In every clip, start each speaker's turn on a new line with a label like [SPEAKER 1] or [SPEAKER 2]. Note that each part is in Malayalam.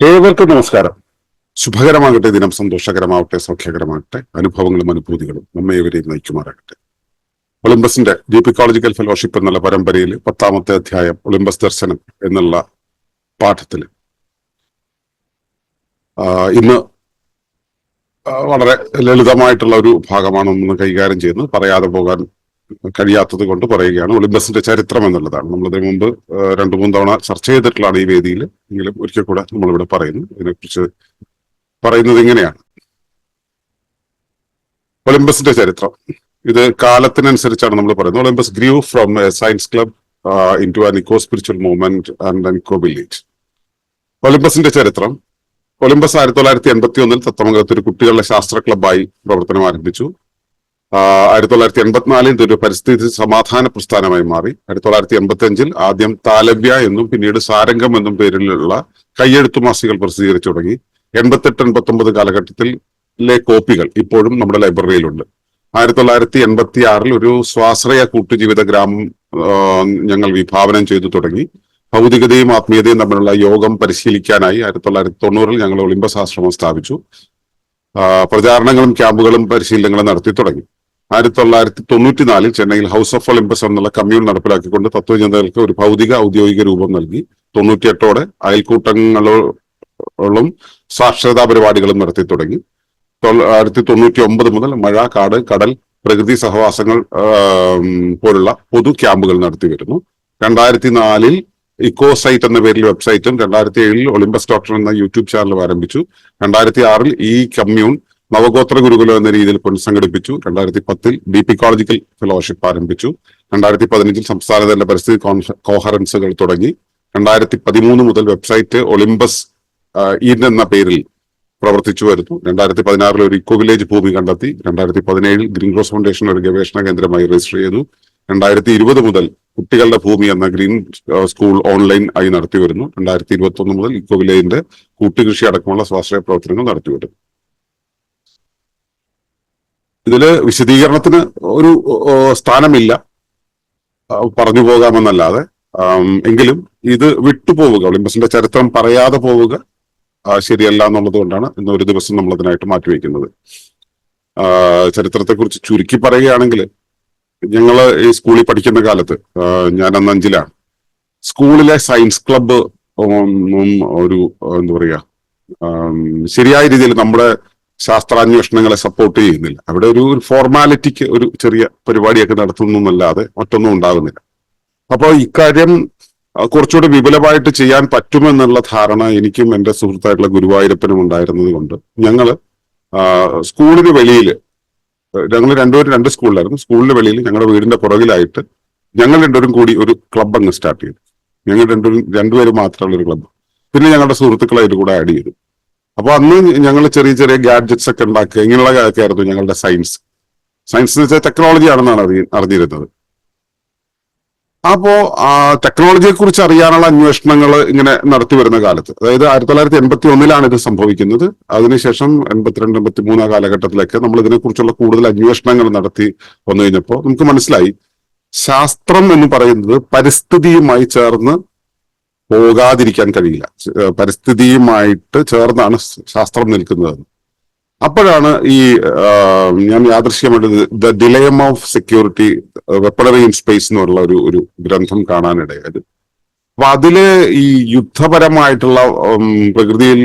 [SPEAKER 1] ഏവർക്കും നമസ്കാരം. ശുഭകരമാകട്ടെ ദിനം സന്തോഷകരമാവട്ടെ സൗഖ്യകരമാകട്ടെ അനുഭവങ്ങളും അനുഭൂതികളും നമ്മെ ഇവരെയും നയിക്കുമാറാകട്ടെ. ഒളിമ്പസിന്റെ ഡീപിക്കോളജിക്കൽ ഫെലോഷിപ്പ് എന്നുള്ള പരമ്പരയിൽ പത്താമത്തെ അധ്യായം ഒളിമ്പസ് ദർശനം എന്നുള്ള പാഠത്തിൽ ഇന്ന് വളരെ ലളിതമായിട്ടുള്ള ഒരു ഭാഗമാണ് ഒന്ന് കൈകാര്യം ചെയ്യുന്നത്. പറയാതെ പോകാൻ കഴിയാത്തത് കൊണ്ട് പറയുകയാണ് ഒളിമ്പസിന്റെ ചരിത്രം എന്നുള്ളതാണ്. നമ്മളിതിനു മുമ്പ് ആ, രണ്ടു മൂന്ന് തവണ ചർച്ച ചെയ്തിട്ടുള്ളതാണ് ഈ വേദിയിൽ. എങ്കിലും ഒരിക്കൽ കൂടെ നമ്മളിവിടെ പറയുന്നു. ഇതിനെക്കുറിച്ച് പറയുന്നത് ഇങ്ങനെയാണ്. ഒളിമ്പസിന്റെ ചരിത്രം. ഇത് കാലത്തിനനുസരിച്ചാണ് നമ്മൾ പറയുന്നത്. Olympus grew from science club into an eco spiritual movement and an eco village ഒളിമ്പസിന്റെ ചരിത്രം. ഒളിമ്പസ് ആയിരത്തി തൊള്ളായിരത്തി എൺപത്തി ഒന്നിൽ തത്തമംഗലത്ത് ഒരു കുട്ടികളുടെ ശാസ്ത്ര ക്ലബ്ബായി പ്രവർത്തനം ആരംഭിച്ചു. ആയിരത്തി തൊള്ളായിരത്തി എൺപത്തിനാലിൽ ഇതൊരു പരിസ്ഥിതി സമാധാന പ്രസ്ഥാനമായി മാറി. ആയിരത്തി തൊള്ളായിരത്തി എൺപത്തി അഞ്ചിൽ ആദ്യം താലവ്യ എന്നും പിന്നീട് സാരംഗം എന്നും പേരിലുള്ള കയ്യെഴുത്തു മാസികൾ പ്രസിദ്ധീകരിച്ചു തുടങ്ങി. എൺപത്തെട്ട് എൺപത്തി ഒമ്പത് കാലഘട്ടത്തിലെ കോപ്പികൾ ഇപ്പോഴും നമ്മുടെ ലൈബ്രറിയിലുണ്ട്. ആയിരത്തി തൊള്ളായിരത്തി എൺപത്തി ആറിൽ ഒരു സ്വാശ്രയ കൂട്ടുജീവിത ഗ്രാമം ഞങ്ങൾ വിഭാവനം ചെയ്തു തുടങ്ങി. ഭൗതികതയും ആത്മീയതയും തമ്മിലുള്ള യോഗം പരിശീലിക്കാനായി ആയിരത്തി തൊള്ളായിരത്തി തൊണ്ണൂറിൽ ഞങ്ങൾ ഒളിമ്പസ് ആശ്രമം സ്ഥാപിച്ചു പ്രചാരണങ്ങളും ക്യാമ്പുകളും പരിശീലനങ്ങളും നടത്തി തുടങ്ങി. ആയിരത്തി തൊള്ളായിരത്തി തൊണ്ണൂറ്റിനാലിൽ ചെന്നൈയിൽ ഹൗസ് ഓഫ് ഒളിമ്പസ് എന്നുള്ള കമ്മ്യൂൺ നടപ്പിലാക്കിക്കൊണ്ട് തത്വചിന്തകൾക്ക് ഒരു ഭൗതിക ഔദ്യോഗിക രൂപം നൽകി. തൊണ്ണൂറ്റിയെട്ടോടെ അയൽക്കൂട്ടങ്ങളും സാക്ഷരതാ പരിപാടികളും നടത്തി തുടങ്ങി. തൊള്ളായിരത്തി തൊണ്ണൂറ്റി ഒമ്പത് മുതൽ മഴ കാട് കടൽ പ്രകൃതി സഹവാസങ്ങൾ പോലുള്ള പൊതു ക്യാമ്പുകൾ നടത്തി വരുന്നു. രണ്ടായിരത്തി നാലിൽ ഇക്കോ സൈറ്റ് എന്ന പേരിൽ വെബ്സൈറ്റും രണ്ടായിരത്തി ഏഴിൽ ഒളിമ്പസ് ഡോക്ടർ എന്ന യൂട്യൂബ് ചാനലും ആരംഭിച്ചു. രണ്ടായിരത്തി ആറിൽ ഈ കമ്മ്യൂൺ നവഗോത്ര ഗുരുകുലം എന്ന രീതിയിൽ പുനഃസംഘടിപ്പിച്ചു രണ്ടായിരത്തി പത്തിൽ ബി പി കോളേജിക്കൽ ഫെലോഷിപ്പ് ആരംഭിച്ചു. രണ്ടായിരത്തി പതിനഞ്ചിൽ സംസ്ഥാനതല പരിസ്ഥിതി കോഹറൻസുകൾ തുടങ്ങി. രണ്ടായിരത്തി പതിമൂന്ന് മുതൽ വെബ്സൈറ്റ് ഒളിമ്പസ് ഇൻ എന്ന പേരിൽ പ്രവർത്തിച്ചു വരുന്നു. രണ്ടായിരത്തി പതിനാറിൽ ഒരു ഇക്കോ വില്ലേജ് ഭൂമി കണ്ടെത്തി. രണ്ടായിരത്തി പതിനേഴിൽ ഗ്രീൻ ക്രോസ് ഫൗണ്ടേഷൻ ഒരു ഗവേഷണ കേന്ദ്രമായി രജിസ്റ്റർ ചെയ്തു രണ്ടായിരത്തി ഇരുപത് മുതൽ കുട്ടികളുടെ ഭൂമി എന്ന ഗ്രീൻ സ്കൂൾ ഓൺലൈൻ ആയി നടത്തി വരുന്നു. രണ്ടായിരത്തി ഇരുപത്തി ഒന്ന് മുതൽ ഇക്കോ വില്ലേജിന്റെ കൂട്ടുകൃഷി അടക്കമുള്ള സ്വാശ്രയ പ്രവർത്തനങ്ങൾ നടത്തി വരുന്നു ഇതിൽ വിശദീകരണത്തിന് ഒരു സ്ഥാനമില്ല. പറഞ്ഞു പോകാമെന്നല്ലാതെ. എങ്കിലും ഇത് വിട്ടുപോവുക ഒളിമ്പസിന്റെ ചരിത്രം പറയാതെ പോവുക ശരിയല്ല എന്നുള്ളത് കൊണ്ടാണ് ഇന്ന് ഒരു ദിവസം നമ്മൾ അതിനായിട്ട് മാറ്റിവെക്കുന്നത് ചരിത്രത്തെക്കുറിച്ച് ചുരുക്കി പറയുകയാണെങ്കിൽ ഞങ്ങൾ ഈ സ്കൂളിൽ പഠിക്കുന്ന കാലത്ത് ഞാൻ അന്ന് അഞ്ചിലാണ്. സ്കൂളിലെ സയൻസ് ക്ലബ്ബ് ഒരു എന്താ പറയുക ശരിയായ രീതിയിൽ നമ്മുടെ ശാസ്ത്രാന്വേഷണങ്ങളെ സപ്പോർട്ട് ചെയ്യുന്നില്ല. അവിടെ ഒരു ഫോർമാലിറ്റിക്ക് ഒരു ചെറിയ പരിപാടിയൊക്കെ നടത്തുന്നു എന്നല്ലാതെ മറ്റൊന്നും ഉണ്ടാകുന്നില്ല. അപ്പോൾ ഇക്കാര്യം കുറച്ചുകൂടി വിപുലമായിട്ട് ചെയ്യാൻ പറ്റുമെന്നുള്ള ധാരണ എനിക്കും എന്റെ സുഹൃത്തായിട്ടുള്ള ഗുരുവായൂരപ്പനും ഉണ്ടായിരുന്നത് കൊണ്ട് ഞങ്ങൾ സ്കൂളിന് വെളിയിൽ ഞങ്ങൾ രണ്ടുപേരും രണ്ട് സ്കൂളിലായിരുന്നു. സ്കൂളിന് വെളിയിൽ ഞങ്ങളുടെ വീടിന്റെ പുറകിലായിട്ട് ഞങ്ങൾ രണ്ടുപേരും കൂടി ഒരു ക്ലബ് അങ്ങ് സ്റ്റാർട്ട് ചെയ്തു. ഞങ്ങൾ രണ്ടുപേരും രണ്ടുപേരും മാത്രമുള്ള ഒരു ക്ലബ്ബ് പിന്നെ ഞങ്ങളുടെ സുഹൃത്തുക്കളെ കൂടെ ആഡ് ചെയ്തു. അപ്പൊ അന്ന് ഞങ്ങൾ ചെറിയ ചെറിയ ഗാഡ്ജറ്റ്സ് ഒക്കെ ഉണ്ടാക്കുക ഇങ്ങനെയുള്ള കാര്യമൊക്കെ ആയിരുന്നു ഞങ്ങളുടെ സയൻസ് സയൻസ് എന്ന് വെച്ചാൽ ടെക്നോളജി ആണെന്നാണ് അറിയ അറിഞ്ഞിരുന്നത്. അപ്പോ ആ ടെക്നോളജിയെ കുറിച്ച് അറിയാനുള്ള അന്വേഷണങ്ങൾ ഇങ്ങനെ നടത്തി വരുന്ന കാലത്ത്. അതായത് ആയിരത്തി തൊള്ളായിരത്തി എൺപത്തി ഒന്നിലാണ് ഇത് സംഭവിക്കുന്നത്. അതിനുശേഷം എൺപത്തിരണ്ട് എൺപത്തി മൂന്ന് കാലഘട്ടത്തിലൊക്കെ നമ്മൾ ഇതിനെക്കുറിച്ചുള്ള കൂടുതൽ അന്വേഷണങ്ങൾ നടത്തി വന്നു കഴിഞ്ഞപ്പോൾ നമുക്ക് മനസ്സിലായി. ശാസ്ത്രം എന്ന് പറയുന്നത് പരിസ്ഥിതിയുമായി ചേർന്ന് പോകാതിരിക്കാൻ കഴിയില്ല. പരിസ്ഥിതിയുമായിട്ട് ചേർന്നാണ് ശാസ്ത്രം നിൽക്കുന്നത്. അപ്പോഴാണ് ഈ ഞാൻ യാദൃശ്യമായിട്ട് the dilemma of security weaponry in space എന്നുള്ള ഒരു ഒരു ഗ്രന്ഥം കാണാനിടയായത്. അപ്പൊ അതിൽ ഈ യുദ്ധപരമായിട്ടുള്ള പ്രകൃതിയിൽ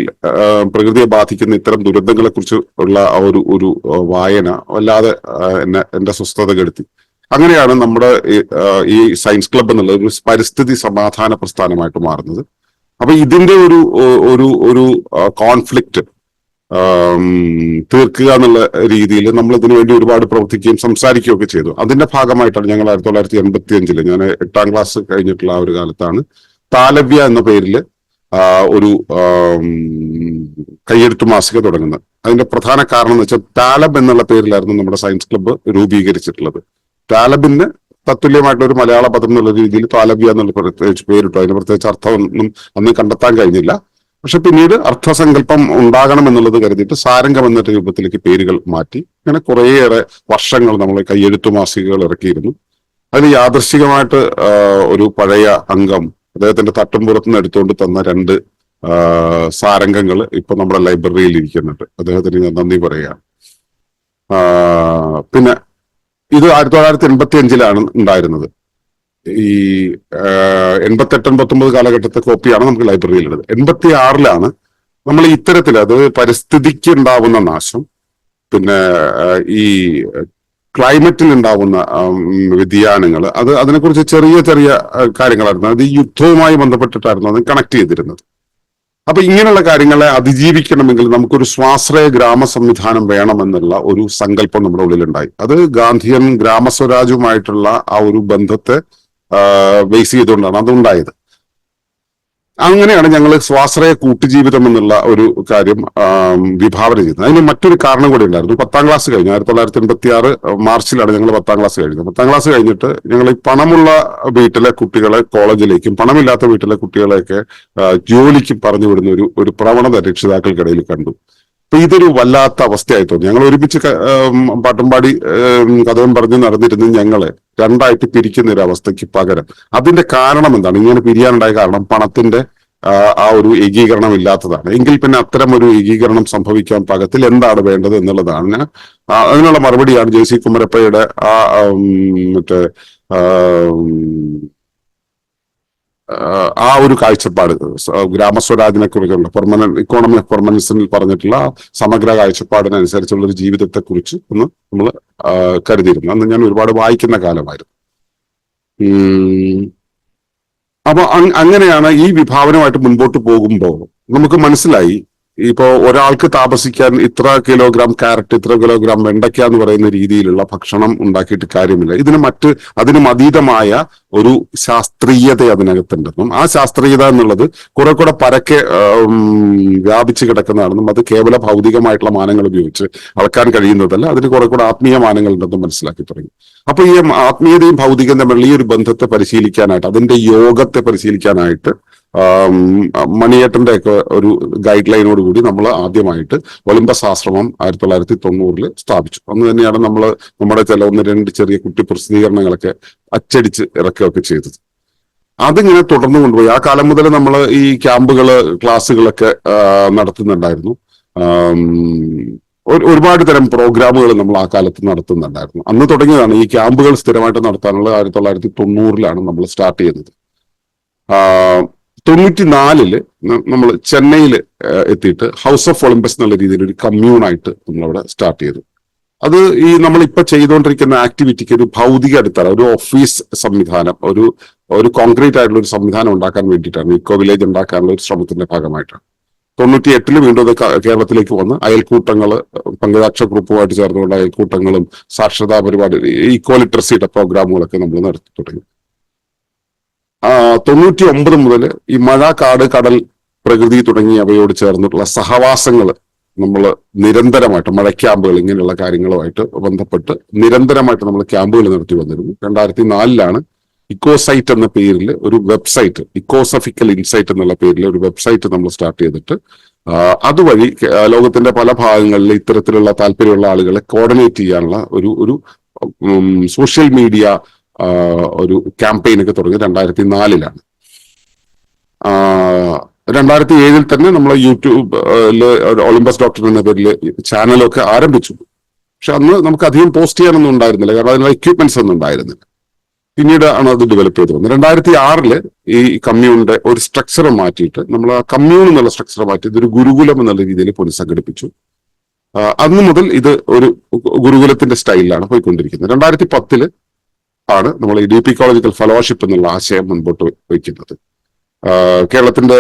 [SPEAKER 1] പ്രകൃതിയെ ബാധിക്കുന്ന ഇത്തരം ദുരന്തങ്ങളെ കുറിച്ച് ഉള്ള ഒരു ഒരു വായന വല്ലാതെ എന്നെ എന്റെ സ്വസ്ഥത കെടുത്തി അങ്ങനെയാണ് നമ്മുടെ ഈ, സയൻസ് ക്ലബ് എന്നുള്ളത് ഒരു പരിസ്ഥിതി സമാധാന പ്രസ്ഥാനമായിട്ട് മാറുന്നത്. അപ്പൊ ഇതിന്റെ ഒരു ഒരു ഒരു കോൺഫ്ലിക്റ്റ് തീർക്കുക എന്നുള്ള രീതിയിൽ നമ്മൾ ഇതിനു വേണ്ടി ഒരുപാട് പ്രവർത്തിക്കുകയും സംസാരിക്കുകയും ഒക്കെ ചെയ്തു. അതിന്റെ ഭാഗമായിട്ടാണ് ഞങ്ങൾ ആയിരത്തി തൊള്ളായിരത്തി എൺപത്തി അഞ്ചിൽ ഞാൻ എട്ടാം ക്ലാസ് കഴിഞ്ഞിട്ടുള്ള ആ ഒരു കാലത്താണ് താലവ്യ എന്ന പേരിൽ ഒരു കയ്യെഴുത്ത് മാസിക തുടങ്ങുന്നത്. അതിന്റെ പ്രധാന കാരണം എന്ന് വെച്ചാൽ താലബ് എന്നുള്ള പേരിലായിരുന്നു നമ്മുടെ സയൻസ് ക്ലബ്ബ് രൂപീകരിച്ചിട്ടുള്ളത്. താലബിന് തത്തുല്യമായിട്ടുള്ള ഒരു മലയാള പദം എന്നുള്ള രീതിയിൽ താലബ്യ എന്നുള്ള പ്രത്യേകിച്ച് പേരിട്ടു. അതിന് പ്രത്യേകിച്ച് അർത്ഥമൊന്നും അന്ന് കണ്ടെത്താൻ കഴിഞ്ഞില്ല. പക്ഷെ പിന്നീട് അർത്ഥസങ്കല്പം ഉണ്ടാകണം എന്നുള്ളത് കരുതിയിട്ട് സാരംഗം എന്ന രൂപത്തിലേക്ക് പേരുകൾ മാറ്റി. അങ്ങനെ കുറേയേറെ വർഷങ്ങൾ നമ്മൾ കയ്യെഴുത്തു മാസികകൾ ഇറക്കിയിരുന്നു. അതിൽ യാദൃശികമായിട്ട് ഒരു പഴയ അംഗം അദ്ദേഹത്തിന്റെ തട്ടുംപുറത്ത് നിന്ന് എടുത്തുകൊണ്ട് തന്ന രണ്ട് സാരംഗങ്ങൾ ഇപ്പൊ നമ്മുടെ ലൈബ്രറിയിൽ ഇരിക്കുന്നുണ്ട്. അദ്ദേഹത്തിന് ഞാൻ നന്ദി പറയുകയാണ്. ആ, പിന്നെ ഇത് ആയിരത്തി തൊള്ളായിരത്തി എൺപത്തി അഞ്ചിലാണ് ഉണ്ടായിരുന്നത്. ഈ എൺപത്തെട്ട് എൺപത്തൊമ്പത് കാലഘട്ടത്തെ കോപ്പിയാണ് നമുക്ക് ലൈബ്രറിയിലുള്ളത് എൺപത്തി ആറിലാണ് നമ്മൾ ഇത്തരത്തിൽ അത് പരിസ്ഥിതിക്ക് ഉണ്ടാവുന്ന നാശം പിന്നെ ഈ ക്ലൈമറ്റിൽ ഉണ്ടാവുന്ന വ്യതിയാനങ്ങൾ അത് അതിനെക്കുറിച്ച് ചെറിയ ചെറിയ കാര്യങ്ങളായിരുന്നു. അത് യുദ്ധവുമായി ബന്ധപ്പെട്ടിട്ടായിരുന്നു അത് കണക്ട് ചെയ്തിരുന്നത്. അപ്പൊ ഇങ്ങനെയുള്ള കാര്യങ്ങളെ അതിജീവിക്കണമെങ്കിൽ നമുക്കൊരു സ്വാശ്രയ ഗ്രാമ സംവിധാനം വേണമെന്നുള്ള ഒരു സങ്കല്പം നമ്മുടെ ഉള്ളിലുണ്ടായി. അത് ഗാന്ധിയൻ ഗ്രാമസ്വരാജുമായിട്ടുള്ള ആ ഒരു ബന്ധത്തെ ബേസ് ചെയ്തുകൊണ്ടാണ് അതുണ്ടായത്. അങ്ങനെയാണ് ഞങ്ങൾ സ്വാശ്രയ കൂട്ടുജീവിതം എന്നുള്ള ഒരു കാര്യം വിഭാവനം ചെയ്തത്. അതിന് മറ്റൊരു കാരണം കൂടി ഉണ്ടായിരുന്നു. പത്താം ക്ലാസ് കഴിഞ്ഞു. ആയിരത്തി തൊള്ളായിരത്തി എൺപത്തി ആറ് മാർച്ചിലാണ് ഞങ്ങൾ പത്താം ക്ലാസ് കഴിഞ്ഞത്. പത്താം ക്ലാസ് കഴിഞ്ഞിട്ട് ഞങ്ങൾ ഈ പണമുള്ള വീട്ടിലെ കുട്ടികളെ കോളേജിലേക്കും പണമില്ലാത്ത വീട്ടിലെ കുട്ടികളെയൊക്കെ ജോലിക്ക് പറഞ്ഞു വിടുന്ന ഒരു ഒരു പ്രവണത രക്ഷിതാക്കൾക്കിടയിൽ കണ്ടു. അപ്പൊ ഇതൊരു വല്ലാത്ത അവസ്ഥയായി തോന്നി. ഞങ്ങൾ ഒരുമിച്ച് പാട്ടും പാടി പറഞ്ഞ് നടന്നിരുന്ന ഞങ്ങളെ രണ്ടായിട്ട് പിരിക്കുന്ന ഒരു അവസ്ഥയ്ക്ക് പകരം. അതിന്റെ കാരണം എന്താണ്? ഇങ്ങനെ പിരിയാനുണ്ടായ കാരണം പണത്തിന്റെ ആ, ഒരു ഏകീകരണം ഇല്ലാത്തതാണ്. എങ്കിൽ പിന്നെ അത്തരം ഒരു ഏകീകരണം സംഭവിക്കാൻ പാകത്തിൽ എന്താണ് വേണ്ടത് എന്നുള്ളതാണ്. അതിനുള്ള മറുപടിയാണ് ജെ സി കുമരപ്പയുടെ ആം, മറ്റേ ആം, ഒരു കാഴ്ചപ്പാട് ഗ്രാമസ്വരാജിനെ കുറിച്ചുള്ള പെർമനന്റ് ഇക്കോണമി ഓഫ് പെർമനൻസിൽ പറഞ്ഞിട്ടുള്ള സമഗ്ര കാഴ്ചപ്പാടിനനുസരിച്ചുള്ള ഒരു ജീവിതത്തെ കുറിച്ച് ഒന്ന് നമ്മൾ കരുതിയിരുന്നു അന്ന് ഞാൻ ഒരുപാട് വായിക്കുന്ന കാലമായിരുന്നു. അപ്പൊ അങ്- അങ്ങനെയാണ് ഈ വിഭാവനമായിട്ട് മുൻപോട്ട് പോകുമ്പോൾ നമുക്ക് മനസ്സിലായി ഇപ്പോ ഒരാൾക്ക് താമസിക്കാൻ ഇത്ര കിലോഗ്രാം ക്യാരറ്റ് ഇത്ര കിലോഗ്രാം വെണ്ടയ്ക്ക എന്ന് പറയുന്ന രീതിയിലുള്ള ഭക്ഷണം ഉണ്ടാക്കിയിട്ട് കാര്യമില്ല. ഇതിന് മറ്റ് അതിനും അതീതമായ ഒരു ശാസ്ത്രീയത അതിനകത്തുണ്ടെന്നും ആ ശാസ്ത്രീയത എന്നുള്ളത് കുറെ കൂടെ പരക്കെ വ്യാപിച്ചു കിടക്കുന്നതാണെന്നും അത് കേവല ഭൗതികമായിട്ടുള്ള മാനങ്ങൾ ഉപയോഗിച്ച് അളക്കാൻ കഴിയുന്നതല്ല അതിന് കുറെ കൂടെ ആത്മീയ മാനങ്ങൾ ഉണ്ടെന്നും മനസ്സിലാക്കി തുടങ്ങി. അപ്പൊ ഈ ആത്മീയതയും ഭൗതികം തമ്മിലുള്ള ഈ ഒരു ബന്ധത്തെ പരിശീലിക്കാനായിട്ട് അതിന്റെ യോഗത്തെ പരിശീലിക്കാനായിട്ട് മണിയേട്ടന്റെ ഒക്കെ ഒരു ഗൈഡ് ലൈനോട് കൂടി നമ്മൾ ആദ്യമായിട്ട് ഒളിമ്പസ് ആശ്രമം ആയിരത്തി തൊള്ളായിരത്തി തൊണ്ണൂറിൽ സ്ഥാപിച്ചു. അന്ന് തന്നെയാണ് നമ്മൾ നമ്മുടെ ചില ഒന്ന് രണ്ട് ചെറിയ കുട്ടി പ്രസിദ്ധീകരണങ്ങളൊക്കെ അച്ചടിച്ച് ഇറക്കുകയൊക്കെ ചെയ്തത്. അതിങ്ങനെ തുടർന്നു കൊണ്ടുപോയി. ആ കാലം മുതൽ നമ്മൾ ഈ ക്യാമ്പുകൾ ക്ലാസ്സുകളൊക്കെ നടത്തുന്നുണ്ടായിരുന്നു. ഒരുപാട് തരം പ്രോഗ്രാമുകൾ നമ്മൾ ആ കാലത്ത് നടത്തുന്നുണ്ടായിരുന്നു. അന്ന് തുടങ്ങിയതാണ് ഈ ക്യാമ്പുകൾ സ്ഥിരമായിട്ട് നടത്താനുള്ള ആയിരത്തി തൊള്ളായിരത്തി തൊണ്ണൂറിലാണ് നമ്മൾ സ്റ്റാർട്ട് ചെയ്യുന്നത്. തൊണ്ണൂറ്റിനാലിൽ നമ്മൾ ചെന്നൈയിൽ എത്തിയിട്ട് ഹൗസ് ഓഫ് ഒളിമ്പസ് എന്നുള്ള രീതിയിൽ ഒരു കമ്മ്യൂണായിട്ട് നമ്മളവിടെ സ്റ്റാർട്ട് ചെയ്തു. അത് ഈ നമ്മൾ ഇപ്പൊ ചെയ്തുകൊണ്ടിരിക്കുന്ന ആക്ടിവിറ്റിക്ക് ഒരു ഭൗതിക അടിത്തറ ഒരു ഓഫീസ് സംവിധാനം ഒരു ഒരു കോൺക്രീറ്റ് ആയിട്ടുള്ള ഒരു സംവിധാനം ഉണ്ടാക്കാൻ വേണ്ടിയിട്ടാണ്. ഇക്കോ വില്ലേജ് ഉണ്ടാക്കാനുള്ള ഒരു ശ്രമത്തിന്റെ ഭാഗമായിട്ടാണ്. തൊണ്ണൂറ്റി എട്ടിൽ വീണ്ടും അത് കേരളത്തിലേക്ക് വന്ന് അയൽക്കൂട്ടങ്ങൾ പങ്കജാക്ഷ ഗ്രൂപ്പുമായിട്ട് ചേർന്നുകൊണ്ട് അയൽക്കൂട്ടങ്ങളും സാക്ഷരതാ പരിപാടി ഇക്കോ ലിറ്ററസിയുടെ പ്രോഗ്രാമുകളൊക്കെ നമ്മൾ നടത്തി തുടങ്ങി. തൊണ്ണൂറ്റി ഒമ്പത് മുതൽ ഈ മഴ കാട് കടൽ പ്രകൃതി തുടങ്ങി തുടങ്ങിയവയോട് ചേർന്നിട്ടുള്ള സഹവാസങ്ങൾ നമ്മൾ നിരന്തരമായിട്ട് മഴ ക്യാമ്പുകൾ ഇങ്ങനെയുള്ള കാര്യങ്ങളുമായിട്ട് ബന്ധപ്പെട്ട് നിരന്തരമായിട്ട് നമ്മൾ ക്യാമ്പുകൾ നടത്തി വന്നിരുന്നു. രണ്ടായിരത്തി നാലിലാണ് ഇക്കോസൈറ്റ് എന്ന പേരിൽ ഒരു വെബ്സൈറ്റ് ഇക്കോസഫിക്കൽ ഇൻസൈറ്റ് എന്നുള്ള പേരിൽ ഒരു വെബ്സൈറ്റ് നമ്മൾ സ്റ്റാർട്ട് ചെയ്തിട്ട് അതുവഴി ലോകത്തിന്റെ പല ഭാഗങ്ങളിൽ ഇത്തരത്തിലുള്ള താല്പര്യമുള്ള ആളുകളെ കോർഡിനേറ്റ് ചെയ്യാനുള്ള ഒരു ഒരു സോഷ്യൽ മീഡിയ ഒരു ക്യാമ്പയിൻ ഒക്കെ തുടങ്ങി രണ്ടായിരത്തി നാലിലാണ് രണ്ടായിരത്തി ഏഴിൽ തന്നെ നമ്മൾ യൂട്യൂബിൽ ഒളിമ്പസ് ഡോക്ടർ എന്ന പേരിൽ ചാനലൊക്കെ ആരംഭിച്ചു. പക്ഷെ അന്ന് നമുക്ക് അധികം പോസ്റ്റ് ചെയ്യാനൊന്നും ഉണ്ടായിരുന്നില്ല. കാരണം അതിനുള്ള എക്യുപ്മെന്റ്സ് ഒന്നും ഉണ്ടായിരുന്നില്ല. പിന്നീട് ആണ് അത് ഡെവലപ്പ് ചെയ്ത് വന്നത്. രണ്ടായിരത്തി ആറിൽ ഈ കമ്മ്യൂണിന്റെ ഒരു സ്ട്രക്ചർ മാറ്റിയിട്ട് നമ്മൾ ആ കമ്മ്യൂൺ എന്നുള്ള സ്ട്രക്ചർ മാറ്റി ഇതൊരു ഗുരുകുലം എന്നുള്ള രീതിയിൽ പുനഃസംഘടിപ്പിച്ചു അന്ന് മുതൽ ഇത് ഒരു ഗുരുകുലത്തിന്റെ സ്റ്റൈലിലാണ് പോയിക്കൊണ്ടിരിക്കുന്നത്. രണ്ടായിരത്തി പത്തിൽ ആണ് നമ്മൾ ഈ ഡി പി കോളേജിക്കൽ ഫെലോഷിപ്പ് എന്നുള്ള ആശയം മുൻപോട്ട് വയ്ക്കുന്നത്. കേരളത്തിന്റെ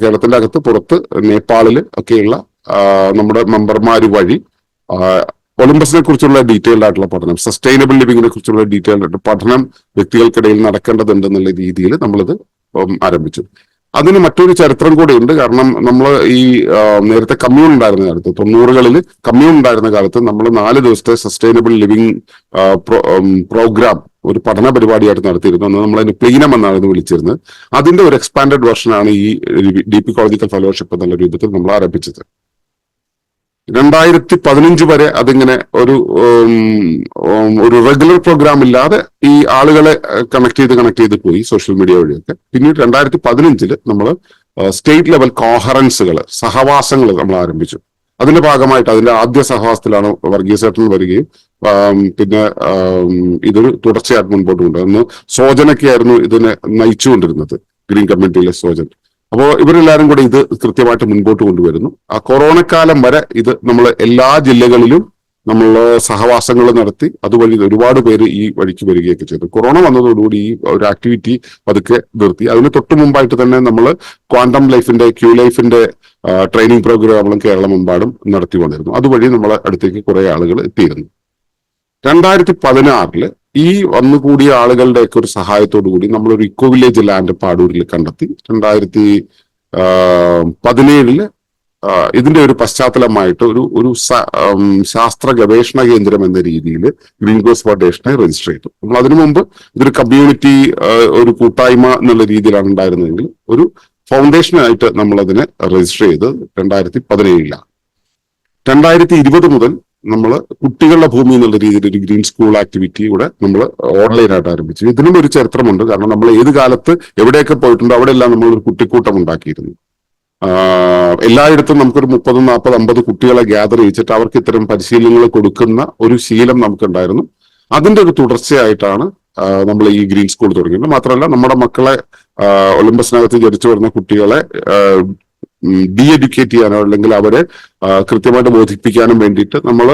[SPEAKER 1] കേരളത്തിന്റെ അകത്ത് പുറത്ത് നേപ്പാളിൽ ഒക്കെയുള്ള നമ്മുടെ മെമ്പർമാർ വഴി ഒളിമ്പസിനെ കുറിച്ചുള്ള ഡീറ്റെയിൽഡ് ആയിട്ടുള്ള പഠനം സസ്റ്റൈനബിൾ ലിവിങ്ങിനെ കുറിച്ചുള്ള ഡീറ്റെയിൽഡ് പഠനം വ്യക്തികൾക്കിടയിൽ നടക്കേണ്ടതുണ്ടെന്നുള്ള രീതിയിൽ നമ്മളിത് ആരംഭിച്ചു. അതിന് മറ്റൊരു ചരിത്രം കൂടിയുണ്ട്. കാരണം നമ്മൾ ഈ നേരത്തെ കമ്മ്യൂൺ ഉണ്ടായിരുന്ന കാലത്ത് തൊണ്ണൂറുകളിൽ കമ്മ്യൂൺ ഉണ്ടായിരുന്ന കാലത്ത് നമ്മൾ നാല് ദിവസത്തെ സസ്റ്റൈനബിൾ ലിവിങ് പ്രോഗ്രാം ഒരു പഠന പരിപാടിയായിട്ട് നടത്തിയിരുന്നു. അന്ന് നമ്മൾ അതിന് പ്ലീനം എന്നാണ് വിളിച്ചിരുന്നത്. അതിന്റെ ഒരു എക്സ്പാൻഡഡ് വേർഷനാണ് ഈ ഡി പി കോളജിക്കൽ ഫെലോഷിപ്പ് എന്നുള്ള രൂപത്തിൽ നമ്മൾ ആരംഭിച്ചത്. രണ്ടായിരത്തി പതിനഞ്ച് വരെ അതിങ്ങനെ ഒരു ഒരു റെഗുലർ പ്രോഗ്രാം ഇല്ലാതെ ഈ ആളുകളെ കണക്ട് ചെയ്ത് കണക്ട് ചെയ്ത് പോയി സോഷ്യൽ മീഡിയ വഴിയൊക്കെ. പിന്നീട് രണ്ടായിരത്തി പതിനഞ്ചിൽ നമ്മൾ സ്റ്റേറ്റ് ലെവൽ കോഹറൻസുകൾ സഹവാസങ്ങൾ നമ്മൾ ആരംഭിച്ചു. അതിന്റെ ഭാഗമായിട്ട് അതിന്റെ ആദ്യ സഹവാസത്തിലാണ് വർഗീസേട്ടൻ വരികയും പിന്നെ ഇതൊരു തുടർച്ചയായിട്ട് മുൻപോട്ട് കൊണ്ടുവന്നു. സോജനൊക്കെയായിരുന്നു ഇതിനെ നയിച്ചുകൊണ്ടിരുന്നത്. ഗ്രീൻ കമ്മ്യൂണിറ്റിയിലെ സോജൻ. അപ്പോ ഇവരെല്ലാരും കൂടെ ഇത് കൃത്യമായിട്ട് മുൻപോട്ട് കൊണ്ടുവരുന്നു. ആ കൊറോണ കാലം വരെ ഇത് നമ്മൾ എല്ലാ ജില്ലകളിലും നമ്മൾ സഹവാസങ്ങൾ നടത്തി അതുവഴി ഒരുപാട് പേര് ഈ വഴിക്ക് വരികയൊക്കെ ചെയ്തു. കൊറോണ വന്നതോടുകൂടി ഈ ഒരു ആക്ടിവിറ്റി പതുക്കെ നിർത്തി. അതിന് തൊട്ട് മുമ്പായിട്ട് തന്നെ നമ്മൾ ക്വാണ്ടം ലൈഫിന്റെ ക്യൂ ലൈഫിന്റെ ട്രെയിനിങ് പ്രോഗ്രാമുകളും കേരളമെമ്പാടും നടത്തിക്കൊണ്ടിരുന്നു അതുവഴി നമ്മളെ അടുത്തേക്ക് കുറെ ആളുകൾ എത്തിയിരുന്നു. രണ്ടായിരത്തി പതിനാറിൽ ഈ വന്നുകൂടിയ ആളുകളുടെയൊക്കെ ഒരു സഹായത്തോടു കൂടി നമ്മൾ ഒരു ഇക്കോ വില്ലേജ് ലാൻഡ് പാടൂരിൽ കണ്ടെത്തി. രണ്ടായിരത്തി പതിനേഴിൽ ഇതിന്റെ ഒരു പശ്ചാത്തലമായിട്ട് ഒരു ഒരു ശാസ്ത്ര ഗവേഷണ കേന്ദ്രം എന്ന രീതിയിൽ ഗ്രീൻ ഗോസ് ഫൗണ്ടേഷനെ രജിസ്റ്റർ ചെയ്തു. നമ്മൾ അതിനു മുമ്പ് ഇതൊരു കമ്മ്യൂണിറ്റി ഒരു കൂട്ടായ്മ എന്നുള്ള രീതിയിലാണ് ഉണ്ടായിരുന്നതെങ്കിൽ ഒരു ഫൗണ്ടേഷനായിട്ട് നമ്മൾ അതിനെ രജിസ്റ്റർ ചെയ്ത് രണ്ടായിരത്തി പതിനേഴിലാണ്. രണ്ടായിരത്തി ഇരുപത് മുതൽ നമ്മൾ കുട്ടികളുടെ ഭൂമി എന്നുള്ള രീതിയിൽ ഒരു ഗ്രീൻ സ്കൂൾ ആക്ടിവിറ്റി കൂടെ നമ്മൾ ഓൺലൈനായിട്ട് ആരംഭിച്ചു. ഇതിനും ഒരു ചരിത്രമുണ്ട്. കാരണം നമ്മൾ ഏത് കാലത്ത് എവിടെയൊക്കെ പോയിട്ടുണ്ടോ അവിടെയെല്ലാം നമ്മൾ ഒരു കുട്ടിക്കൂട്ടം ഉണ്ടാക്കിയിരുന്നു. എല്ലായിടത്തും നമുക്കൊരു മുപ്പത് നാൽപ്പത് അമ്പത് കുട്ടികളെ ഗ്യാദർ ചെയ്യിച്ചിട്ട് അവർക്ക് ഇത്തരം പരിശീലനങ്ങൾ കൊടുക്കുന്ന ഒരു ശീലം നമുക്കുണ്ടായിരുന്നു. അതിന്റെ ഒരു തുടർച്ചയായിട്ടാണ് നമ്മൾ ഈ ഗ്രീൻ സ്കൂൾ തുടങ്ങിയത്. മാത്രമല്ല നമ്മുടെ മക്കളെ ഒളിമ്പസിനകത്ത് ജനിച്ചു വരുന്ന കുട്ടികളെ ഡി എഡ്യൂക്കേറ്റ് ചെയ്യാനോ അല്ലെങ്കിൽ അവരെ കൃത്യമായിട്ട് ബോധിപ്പിക്കാനും വേണ്ടിയിട്ട് നമ്മൾ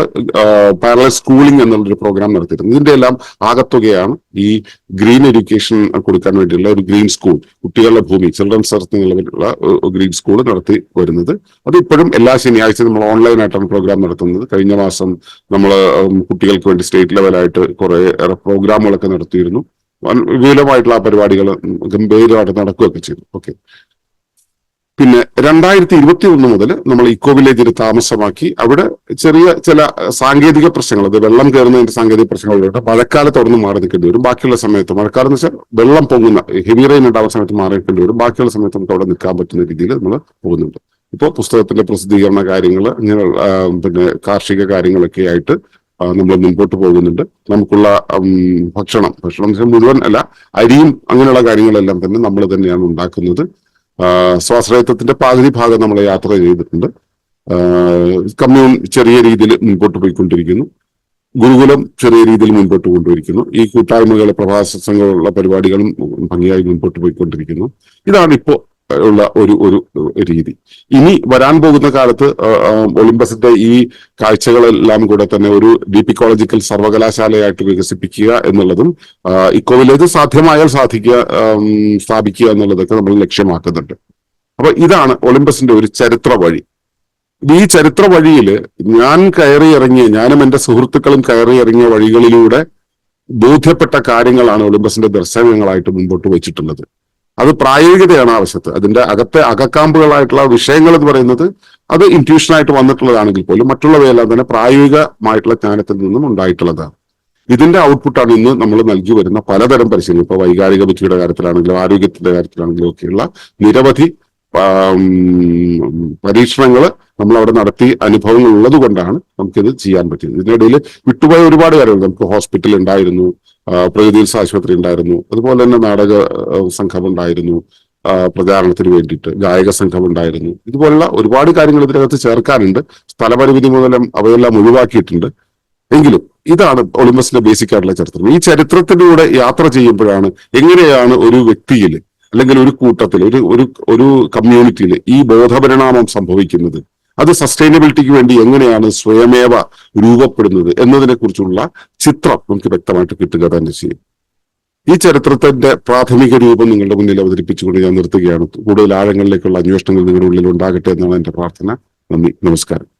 [SPEAKER 1] പാരലൽ സ്കൂളിംഗ് എന്നുള്ളൊരു പ്രോഗ്രാം നടത്തിയിരുന്നു ഇതിന്റെ എല്ലാം ആകത്തുകയാണ് ഈ ഗ്രീൻ എഡ്യൂക്കേഷൻ കൊടുക്കാൻ വേണ്ടിയുള്ള ഒരു ഗ്രീൻ സ്കൂൾ കുട്ടികളുടെ ഭൂമി ചിൽഡ്രൻസ് എർത്ത് നിലവിലുള്ള ഗ്രീൻ സ്കൂൾ നടത്തി വരുന്നത്. അത് ഇപ്പോഴും എല്ലാ ശനിയാഴ്ച നമ്മൾ ഓൺലൈനായിട്ടാണ് പ്രോഗ്രാം നടത്തുന്നത്. കഴിഞ്ഞ മാസം നമ്മൾ കുട്ടികൾക്ക് വേണ്ടി സ്റ്റേറ്റ് ലെവലായിട്ട് കുറെ പ്രോഗ്രാമുകളൊക്കെ നടത്തിയിരുന്നു. വിപുലമായിട്ടുള്ള ആ പരിപാടികൾ ഗംഭീരമായിട്ട് നടക്കുകയൊക്കെ ചെയ്തു. ഓക്കെ രണ്ടായിരത്തി ഇരുപത്തി ഒന്ന് മുതൽ നമ്മൾ ഇക്കോ വില്ലേജിൽ താമസമാക്കി അവിടെ ചെറിയ ചില സാങ്കേതിക പ്രശ്നങ്ങൾ അത് വെള്ളം കയറുന്നതിന്റെ സാങ്കേതിക പ്രശ്നങ്ങളുണ്ട് മഴക്കാലത്ത് നിന്ന് മാറി നിൽക്കേണ്ടി വരും. ബാക്കിയുള്ള സമയത്ത് മഴക്കാലം എന്ന് വെച്ചാൽ വെള്ളം പൊങ്ങുന്ന ഹെവി റെയിൻ ഉണ്ടാവുന്ന സമയത്ത് മാറി നിൽക്കേണ്ടി വരും. ബാക്കിയുള്ള സമയത്ത് നമുക്ക് അവിടെ നിൽക്കാൻ പറ്റുന്ന രീതിയിൽ നമ്മൾ പോകുന്നുണ്ട്. ഇപ്പോൾ പുസ്തകത്തിന്റെ പ്രസിദ്ധീകരണ കാര്യങ്ങൾ ഇങ്ങനെ ആ, പിന്നെ കാർഷിക കാര്യങ്ങളൊക്കെ ആയിട്ട് നമ്മൾ മുൻപോട്ട് പോകുന്നുണ്ട്. നമുക്കുള്ള ഭക്ഷണം ഭക്ഷണം മുഴുവൻ അല്ല അരിയും അങ്ങനെയുള്ള കാര്യങ്ങളെല്ലാം തന്നെ നമ്മൾ തന്നെയാണ് ഉണ്ടാക്കുന്നത്. സ്വാശ്രയത്വത്തിന്റെ പകുതി ഭാഗം നമ്മൾ യാത്ര ചെയ്തിട്ടുണ്ട്. കമ്മ്യൂൺ ചെറിയ രീതിയിൽ മുൻപോട്ട് പോയിക്കൊണ്ടിരിക്കുന്നു. ഗുരുകുലം ചെറിയ രീതിയിൽ മുൻപോട്ട് കൊണ്ടുവരിക്കുന്നു. ഈ കൂട്ടായ്മകൾ പ്രഭാസങ്ങളുള്ള പരിപാടികളും ഭംഗിയായി മുൻപോട്ട് പോയിക്കൊണ്ടിരിക്കുന്നു. ഇതാണ് ഇപ്പോ ഉള്ള ഒരു ഒരു രീതി. ഇനി വരാൻ പോകുന്ന കാലത്ത് ഒളിമ്പസിന്റെ ഈ കാഴ്ചകളെല്ലാം കൂടെ തന്നെ ഒരു ഡീപിക്കോളജിക്കൽ സർവകലാശാലയായിട്ട് വികസിപ്പിക്കുക എന്നുള്ളതും ഇക്കോ വില്ലേജ് സാധ്യമായാൽ സാധിക്കുക സ്ഥാപിക്കുക എന്നുള്ളതൊക്കെ നമ്മൾ ലക്ഷ്യമാക്കുന്നുണ്ട്. അപ്പൊ ഇതാണ് ഒളിമ്പസിന്റെ ഒരു ചരിത്ര വഴി. ഈ ചരിത്ര വഴിയിൽ ഞാൻ കയറി ഇറങ്ങിയ ഞാനും എന്റെ സുഹൃത്തുക്കളും കയറി ഇറങ്ങിയ വഴികളിലൂടെ ബോധ്യപ്പെട്ട കാര്യങ്ങളാണ് ഒളിമ്പസിന്റെ ദർശനങ്ങളായിട്ട് മുമ്പോട്ട് വെച്ചിട്ടുള്ളത്. അത് പ്രായോഗികതയാണ് ആവശ്യത്ത്. അതിന്റെ അകത്തെ അകക്കാമ്പുകളായിട്ടുള്ള വിഷയങ്ങൾ എന്ന് പറയുന്നത് അത് ഇന്റ്യൂഷനായിട്ട് വന്നിട്ടുള്ളതാണെങ്കിൽ പോലും മറ്റുള്ളവയെല്ലാം തന്നെ പ്രായോഗികമായിട്ടുള്ള ജ്ഞാനത്തിൽ നിന്നും ഉണ്ടായിട്ടുള്ളതാണ്. ഇതിന്റെ ഔട്ട്പുട്ടാണ് ഇന്ന് നമ്മൾ നൽകി വരുന്ന പലതരം പരിശീലനം. ഇപ്പൊ വൈകാരിക ബുദ്ധിയുടെ കാര്യത്തിലാണെങ്കിലും ആരോഗ്യത്തിന്റെ കാര്യത്തിലാണെങ്കിലും ഒക്കെയുള്ള നിരവധി പരീക്ഷണങ്ങൾ നമ്മൾ അവിടെ നടത്തി അനുഭവങ്ങൾ ഉള്ളത് കൊണ്ടാണ് നമുക്കിത് ചെയ്യാൻ പറ്റിയത്. ഇതിനിടയിൽ വിട്ടുപോയ ഒരുപാട് കാര്യങ്ങൾ. നമുക്ക് ഹോസ്പിറ്റൽ ഉണ്ടായിരുന്നു പ്രകൃതിയിൽസ് പ്രകൃതി ആശുപത്രി ഉണ്ടായിരുന്നു അതുപോലെ തന്നെ നാടക സംഘം ഉണ്ടായിരുന്നു പ്രചാരണത്തിന് വേണ്ടിയിട്ട് ഗായക സംഘം ഉണ്ടായിരുന്നു ഇതുപോലുള്ള ഒരുപാട് കാര്യങ്ങൾ ഇതിനകത്ത് ചേർക്കാനുണ്ട്. സ്ഥലപരിമിതി മൂലം അവയെല്ലാം ഒഴിവാക്കിയിട്ടുണ്ട്. എങ്കിലും ഇതാണ് ഒളിമ്പസിന്റെ ബേസിക് ആയിട്ടുള്ള ചരിത്രം. ഈ ചരിത്രത്തിലൂടെ യാത്ര ചെയ്യുമ്പോഴാണ് എങ്ങനെയാണ് ഒരു വ്യക്തിയിൽ അല്ലെങ്കിൽ ഒരു കൂട്ടത്തിൽ ഒരു ഒരു ഒരു കമ്മ്യൂണിറ്റിയിൽ ഈ ബോധപരിണാമം സംഭവിക്കുന്നത് അത് സസ്റ്റൈനബിലിറ്റിക്ക് വേണ്ടി എങ്ങനെയാണ് സ്വയമേവ രൂപപ്പെടുന്നത് എന്നതിനെ കുറിച്ചുള്ള ചിത്രം നമുക്ക് വ്യക്തമായിട്ട് കിട്ടുക തന്നെ ചെയ്യും. ഈ ചരിത്രത്തിന്റെ പ്രാഥമിക രൂപം നിങ്ങളുടെ മുന്നിൽ അവതരിപ്പിച്ചുകൊണ്ട് ഞാൻ നിർത്തുകയാണ്. കൂടുതൽ ആഴങ്ങളിലേക്കുള്ള അന്വേഷണങ്ങൾ നിങ്ങളുടെ ഉള്ളിൽ ഉണ്ടാകട്ടെ എന്നാണ് എന്റെ പ്രാർത്ഥന. നന്ദി നമസ്കാരം.